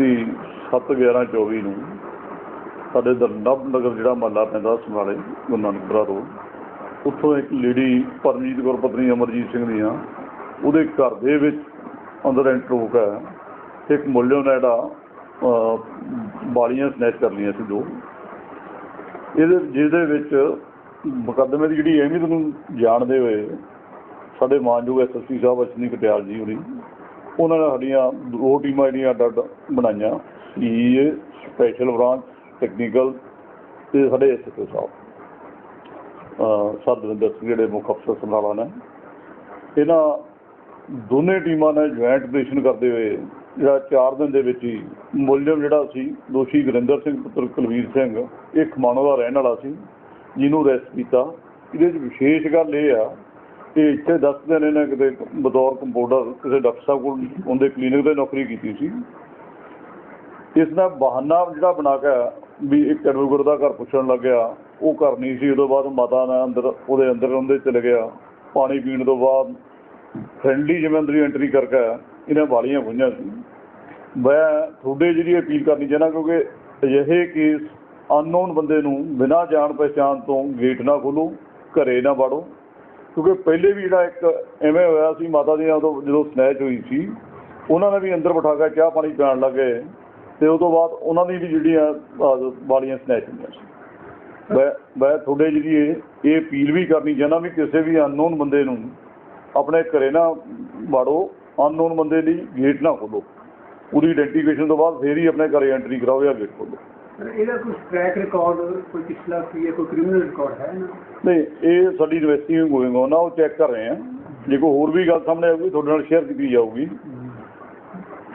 7/11/24 ਨੂੰ ਸਾਡੇ ਦਰਨਬ ਨਗਰ ਜਿਹੜਾ ਮਹੱਲਾ ਪੈਂਦਾ ਸਮਰਾਲੇ ਗੁਰੂ ਨਾਨਕਪੁਰਾ ਰੋਡ ਉੱਥੋਂ ਇੱਕ ਲੇਡੀ ਪਰਮਜੀਤ ਕੌਰ ਪਤਨੀ ਅਮਰਜੀਤ ਸਿੰਘ ਦੀਆਂ ਉਹਦੇ ਘਰ ਦੇ ਵਿੱਚ ਅੰਦਰ ਐਂਟਰ ਹੋ ਕੇ ਇੱਕ ਮੁੱਲਿਓ ਨੇ ਜਿਹੜਾ ਅਹ, ਬਾਲੀਆਂ ਸਨੈਚ ਕਰ ਲਈਆਂ ਸੀ ਦੋ। ਇਹਦੇ ਜਿਹਦੇ ਵਿੱਚ ਮੁਕੱਦਮੇ ਦੀ ਜਿਹੜੀ ਅਹਿਮੀਅਤ ਨੂੰ ਜਾਣਦੇ ਹੋਏ ਸਾਡੇ ਮਾਨਯੋਗ ਐਸਐਸਪੀ ਸਾਹਿਬ ਅਸ਼ਨੀ ਕਟਿਆਲ ਜੀ ਹੋਣੀ ਉਹਨਾਂ ਨੇ ਸਾਡੀਆਂ ਦੋ ਟੀਮਾਂ ਜਿਹੜੀਆਂ ਅੱਡ ਅੱਡ ਬਣਾਈਆਂ ਸੀਏ ਸਪੈਸ਼ਲ ਬ੍ਰਾਂਚ ਟੈਕਨੀਕਲ ਤੇ ਸਾਡੇ ਐਸਐਸਪੀ ਸਾਹਿਬ ਅਹ ਸਰਦਵਿੰਦਰ ਸਿੰਘ ਜਿਹੜੇ ਮੁੱਖ ਅਫਸਰ ਸਮਰਾਲਾ ਨੇ, ਇਹਨਾਂ ਦੋਨੇ ਟੀਮਾਂ ਨੇ ਜੁਆਇੰਟ ਆਪਰੇਸ਼ਨ ਕਰਦੇ ਹੋਏ, ਜਿਹੜਾ 4 ਦਿਨ ਦੇ ਵਿੱਚ ਹੀ ਮੁਲਜ਼ਮ ਜਿਹੜਾ ਸੀ, ਦੋਸ਼ੀ ਗੁਰਿੰਦਰ ਸਿੰਘ, ਪੁੱਤਰ ਕੁਲਵੀਰ ਸਿੰਘ ਇਹ ਖਮਾਣੋ ਦਾ ਰਹਿਣ ਵਾਲਾ ਸੀ, ਜਿਹਨੂੰ ਅਰੈਸਟ ਕੀਤਾ। ਇਹਦੇ ਵਿੱਚ ਵਿਸ਼ੇਸ਼ ਗੱਲ ਇਹ ਆ ਕਿ ਇੱਥੇ ਦੱਸਦੇ ਦਿਨ ਨਾ ਕਿਤੇ ਬਤੌਰ ਕੰਪਾਊਂਡਰ ਕਿਸੇ ਡਾਕਟਰ ਸਾਹਿਬ ਕੋਲ ਉਹਦੇ ਕਲੀਨਿਕ ਤੇ ਨੌਕਰੀ ਕੀਤੀ ਸੀ। ਇਸ ਦਾ ਬਹਾਨਾ ਜਿਹੜਾ ਬਣਾ ਕੇ ਵੀ ਇੱਕ ਐਡਵੋਕੇਟ ਦਾ ਘਰ ਪੁੱਛਣ ਲੱਗਿਆ, ਉਹ ਘਰ ਨਹੀਂ ਸੀ ਉਦੋਂ ਬਾਅਦ ਮਾਤਾ ਨੇ ਅੰਦਰ, ਉਹਦੇ ਅੰਦਰ ਉਹਦੇ ਚਲੇ ਗਿਆ। ਪਾਣੀ ਪੀਣ ਤੋਂ ਬਾਅਦ ਫ੍ਰੈਂਡਲੀ ਜਿਵੇਂ ਅੰਦਰ ਐਂਟਰੀ ਕਰਕੇ ਇਹਨਾਂ ਵਾਲੀਆਂ ਹੋਈਆਂ ਸੀ। ਮੈਂ ਤੁਹਾਡੇ ਜਿਹੜੀ ਅਪੀਲ ਕਰਨੀ ਚਾਹੁੰਦਾ, ਕਿਉਂਕਿ ਅਜਿਹੇ ਕੇਸ ਅਨਨੋਨ ਬੰਦੇ ਨੂੰ ਬਿਨਾਂ ਜਾਣ ਪਛਾਣ ਤੋਂ ਗੇਟ ਨਾ ਖੋਲੋ, ਘਰੇ ਨਾ ਵੜੋ। ਕਿਉਂਕਿ ਪਹਿਲੇ ਵੀ ਜਿਹੜਾ ਇੱਕ ਐਵੇਂ ਹੋਇਆ ਸੀ, ਮਾਤਾ ਦੀਆਂ ਉਦੋਂ ਜਦੋਂ ਸਨੈਚ ਹੋਈ ਸੀ, ਉਹਨਾਂ ਨੇ ਵੀ ਅੰਦਰ ਬਿਠਾ ਕੇ ਚਾਹ ਪਾਣੀ ਪਿਆਉਣ ਲੱਗੇ ਤੇ ਉਸ ਤੋਂ ਬਾਅਦ ਉਹਨਾਂ ਦੀ ਵੀ ਜਿਹੜੀਆਂ ਵਾਲੀਆਂ ਸਨੈਚ ਹੁੰਦੀਆਂ ਸੀ। ਮੈਂ ਮੈਂ ਤੁਹਾਡੇ ਜਿਹੜੀ ਇਹ ਅਪੀਲ ਵੀ ਕਰਨੀ ਚਾਹੁੰਦਾ ਵੀ ਕਿਸੇ ਵੀ ਅਨਨੋਨ ਬੰਦੇ ਨੂੰ ਆਪਣੇ ਘਰੇ ਨਾ ਵਾੜੋ ਅਨਨੋਨ ਬੰਦੇ ਲਈ ਗੇਟ ਨਾ ਖੋਲੋ। ਪੂਰੀ ਆਇਡੈਂਟੀਫਿਕੇਸ਼ਨ ਤੋਂ ਬਾਅਦ ਫੇਰ ਹੀ ਆਪਣੇ ਘਰੇ ਐਂਟਰੀ ਕਰਾਓ ਜਾਂ ਗੇਟ ਖੋਲੋ। ਇਹਦਾ ਕੋਈ ਟਰੈਕ ਰਿਕਾਰਡ ਕੋਈ ਪਿਛਲਾ ਕੀ ਹੈ, ਕੋਈ ਕ੍ਰਿਮੀਨਲ ਰਿਕਾਰਡ ਹੈ ਨਾ? ਨਹੀਂ, ਇਹ ਸਾਡੀ ਇਨਵੈਸਟੀਗੇਸ਼ਨ ਗੋਇੰਗ on ਆ ਉਹ ਚੈੱਕ ਕਰ ਰਹੇ ਆ। ਜੇ ਕੋਈ ਹੋਰ ਵੀ ਗੱਲ ਸਾਹਮਣੇ ਆਊਗੀ, ਤੁਹਾਡੇ ਨਾਲ ਸ਼ੇਅਰ ਕੀਤੀ ਜਾਊਗੀ।